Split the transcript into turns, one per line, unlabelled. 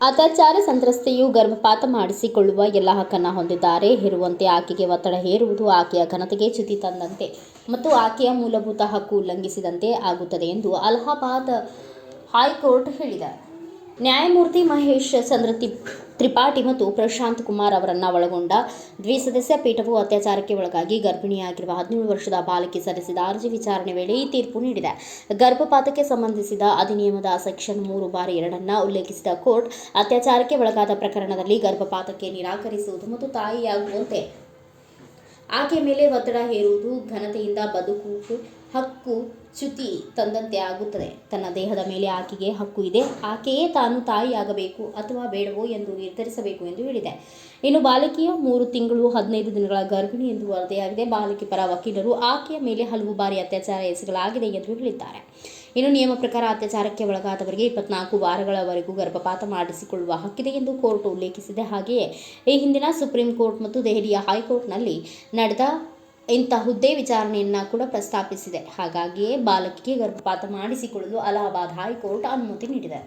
ಅತ್ಯಾಚಾರ ಸಂತ್ರಸ್ತೆಯು ಗರ್ಭಪಾತ ಮಾಡಿಸಿಕೊಳ್ಳುವ ಎಲ್ಲ ಹಕ್ಕನ್ನು ಹೊಂದಿದ್ದಾರೆ. ಹೇರುವಂತೆ ಆಕೆಗೆ ಒತ್ತಡ ಹೇರುವುದು ಆಕೆಯ ಘನತೆಗೆ ಚ್ಯುತಿ ತಂದಂತೆ ಮತ್ತು ಆಕೆಯ ಮೂಲಭೂತ ಹಕ್ಕು ಉಲ್ಲಂಘಿಸಿದಂತೆ ಆಗುತ್ತದೆ ಎಂದು ಅಲಹಾಬಾದ್ ಹೈಕೋರ್ಟ್ ಹೇಳಿದೆ. ನ್ಯಾಯಮೂರ್ತಿ ಮಹೇಶ್ ಚಂದ್ರ ತ್ರಿಪಾಠಿ ಮತ್ತು ಪ್ರಶಾಂತ್ ಕುಮಾರ್ ಅವರನ್ನು ಒಳಗೊಂಡ ದ್ವಿಸದಸ್ಯ ಪೀಠವು ಅತ್ಯಾಚಾರಕ್ಕೆ ಒಳಗಾಗಿ ಗರ್ಭಿಣಿಯಾಗಿರುವ ಹದಿನೇಳು ವರ್ಷದ ಬಾಲಕಿ ಸಲ್ಲಿಸಿದ ಅರ್ಜಿ ವಿಚಾರಣೆ ವೇಳೆ ಈ ತೀರ್ಪು ನೀಡಿದೆ. ಗರ್ಭಪಾತಕ್ಕೆ ಸಂಬಂಧಿಸಿದ ಅಧಿನಿಯಮದ ಸೆಕ್ಷನ್ ಮೂರು ಬಾರಿ ಎರಡನ್ನ ಉಲ್ಲೇಖಿಸಿದ ಕೋರ್ಟ್ ಅತ್ಯಾಚಾರಕ್ಕೆ ಒಳಗಾದ ಪ್ರಕರಣದಲ್ಲಿ ಗರ್ಭಪಾತಕ್ಕೆ ನಿರಾಕರಿಸುವುದು ಮತ್ತು ತಾಯಿಯಾಗುವಂತೆ ಆಕೆ ಮೇಲೆ ಒತ್ತಡ ಹೇರುವುದು ಘನತೆಯಿಂದ ಬದುಕು ಹಕ್ಕು ಚ್ಯುತಿ ತಂದಂತೆ ಆಗುತ್ತದೆ. ತನ್ನ ದೇಹದ ಮೇಲೆ ಆಕೆಗೆ ಹಕ್ಕು ಇದೆ. ಆಕೆಯೇ ತಾನು ತಾಯಿಯಾಗಬೇಕು ಅಥವಾ ಬೇಡವೋ ಎಂದು ನಿರ್ಧರಿಸಬೇಕು ಎಂದು ಹೇಳಿದೆ. ಇನ್ನು ಬಾಲಕಿಯ ಮೂರು ತಿಂಗಳು ಹದಿನೈದು ದಿನಗಳ ಗರ್ಭಿಣಿ ಎಂದು ವರದಿಯಾಗಿದೆ. ಬಾಲಕಿ ಪರ ವಕೀಲರು ಆಕೆಯ ಮೇಲೆ ಹಲವು ಬಾರಿ ಅತ್ಯಾಚಾರ ಎಸಗಲಾಗಿದೆ ಎಂದು ಹೇಳಿದ್ದಾರೆ. ಇನ್ನು ನಿಯಮ ಪ್ರಕಾರ ಅತ್ಯಾಚಾರಕ್ಕೆ ಒಳಗಾದವರಿಗೆ ಇಪ್ಪತ್ನಾಲ್ಕು ವಾರಗಳವರೆಗೂ ಗರ್ಭಪಾತ ಮಾಡಿಸಿಕೊಳ್ಳುವ ಹಕ್ಕಿದೆ ಎಂದು ಕೋರ್ಟ್ ಉಲ್ಲೇಖಿಸಿದೆ. ಹಾಗೆಯೇ ಈ ಹಿಂದಿನ ಸುಪ್ರೀಂ ಕೋರ್ಟ್ ಮತ್ತು ದೆಹಲಿಯ ಹೈಕೋರ್ಟ್ನಲ್ಲಿ ನಡೆದ ಇಂಥ ಹುದ್ದೆ ವಿಚಾರಣೆಯನ್ನ ಕೂಡ ಪ್ರಸ್ತಾಪಿಸಿದೆ. ಹಾಗಾಗಿಯೇ ಬಾಲಕಿಗೆ ಗರ್ಭಪಾತ ಮಾಡಿಸಿಕೊಳ್ಳಲು ಅಲಹಾಬಾದ್ ಹೈಕೋರ್ಟ್ ಅನುಮತಿ ನೀಡಿದೆ.